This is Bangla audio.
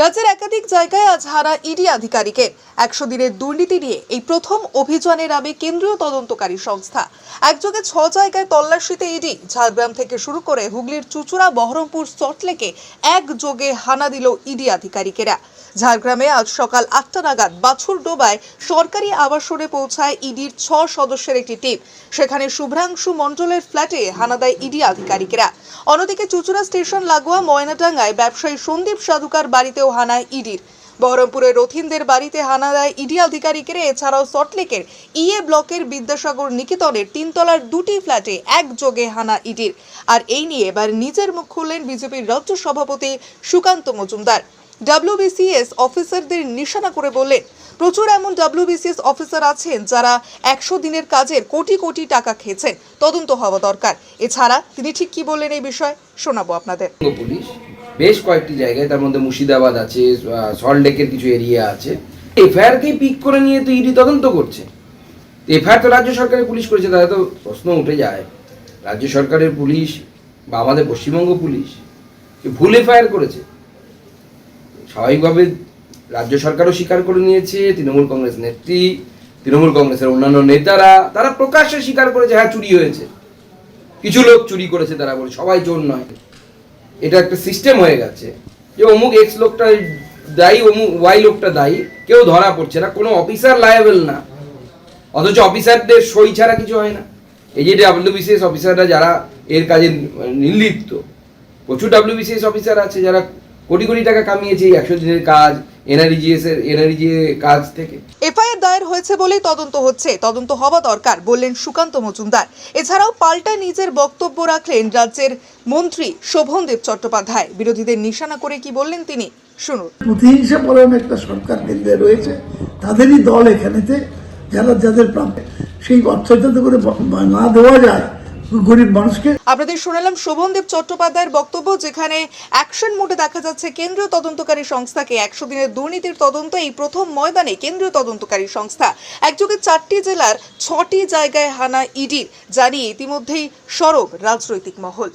রাজ্যের একাধিক জায়গায় আজ হারা ইডি আধিকারিকের একশো দিনের দুর্নীতি নিয়ে এই প্রথম অভিযানের নামে কেন্দ্রীয় তদন্তকারী সংস্থা। একযোগে ছ জায়গায় তল্লাশিতে ইডি, ঝাড়গ্রাম থেকে শুরু করে হুগলির চুচুড়া, বহরমপুর, সল্টলেকে একযোগে হানা দিল ইডি আধিকারিকেরা। ঝাড়গ্রামে আজ সকাল আটটা নাগাদ বাছুর ডোবায় সরকারি আবাসনে পৌঁছায় ইডির ছ সদস্যের একটি টিম। সেখানে শুভ্রাংশু মণ্ডলের ফ্ল্যাটে হানা দেয় ইডি আধিকারিকেরা। অন্যদিকে চুচুড়া স্টেশন লাগোয়া ময়নাডাঙ্গায় ব্যবসায়ী সন্দীপ সাধুকার বাড়িতেও হানায় ইডির। বহরমপুরের রথিনদের বাড়িতে হানা দেয় ইডি আধিকারিকেরা। এছাড়াও সল্টলেকের ইএ ব্লকের বিদ্যাসাগর নিকেতনের তিনতলার দুটি ফ্ল্যাটে একযোগে হানা ইডির। আর এই নিয়ে এবার নিজের মুখ খুললেন বিজেপির রাজ্য সভাপতি সুকান্ত মজুমদার। ডাব্লিউবিসিএস অফিসারদের নিশানা করে বললেন, প্রচুর এমন ডাব্লিউবিসিএস অফিসার আছেন যারা একশো দিনের কাজের কোটি কোটি টাকা খেয়েছেন। তদন্ত হওয়া দরকার। এছাড়া তিনি ঠিক কি বললেন এই বিষয়ে শোনাবো আপনাদের। পুলিশ বেশ কয়েকটি জায়গায় তার মধ্যে মুর্শিদাবাদ আছে সল্টলেকের কিছু এরিয়া আছে। এফআইআরকেই পিক করে নিয়ে তো ইডি তদন্ত করছে। এফআইআর তো রাজ্য সরকারের পুলিশ করেছে, তাহলে তো প্রশ্ন উঠে যায়। রাজ্য সরকারের পুলিশ বা আমাদের পশ্চিমবঙ্গ পুলিশ ভুল এফআইআর করেছে? স্বাভাবিকভাবে রাজ্য সরকারও স্বীকার করে নিয়েছে, তৃণমূল কংগ্রেস নেত্রী, তৃণমূল কংগ্রেসের অন্যান্য নেতারা, তারা প্রকাশ্যে স্বীকার করেছে হ্যাঁ চুরি হয়েছে। কিছু লোক চুরি করেছে তারা বলে, সবাই চোর নয়। এটা একটা সিস্টেম হয়ে গেছে। যে অমুক এক্স লোকটা দায়ী, অমুক ওয়াই লোকটা দায়ী, কেউ ধরা পড়ছে না, কোনো অফিসার লায়াবেল না। অথচ অফিসারদের সই ছাড়া কিছু হয় না। এই যে ডাব্লিউবিসিএস অফিসাররা যারা এর কাজে নির্লিপ্ত, প্রচুর ডাব্লিউবিসিএস অফিসার আছে যারা কোটি কোটি টাকা কামিয়েছে একশো দিনের কাজ এনআরজিএস এর এনআরজিএ কাজ থেকে। এফআইআর দায়ের হয়েছে বলেই তদন্ত হচ্ছে। তদন্ত হওয়া দরকার বললেন সুকান্ত মজুমদার। এছাড়াও পাল্টা নিজের বক্তব্য রাখলেন রাজ্যের মন্ত্রী শোভনদেব চট্টোপাধ্যায়। বিরোধীদের নিশানা করে কি বললেন তিনি? শুনুন। প্রতিহিংসা পরায়ণ একটা সরকার কেন্দ্রে রয়েছে। তাদেরই দল এখানেতে যারা যাদের প্রাপ্য সেই অর্থ যাতে করে না দেওয়া যায় গরিব মানুষকে? আপনাদের শোনালাম শোভনদেব চট্টোপাধ্যায়ের বক্তব্য, যেখানে অ্যাকশন মোডে দেখা যাচ্ছে কেন্দ্রীয় তদন্তকারী সংস্থাকে। একশো দিনের দুর্নীতির তদন্ত এই প্রথম ময়দানে কেন্দ্রীয় তদন্তকারী সংস্থা। একযোগে চারটি জেলার ছটি জায়গায় হানা ইডির, জানিয়ে ইতিমধ্যেই সরব রাজনৈতিক মহল।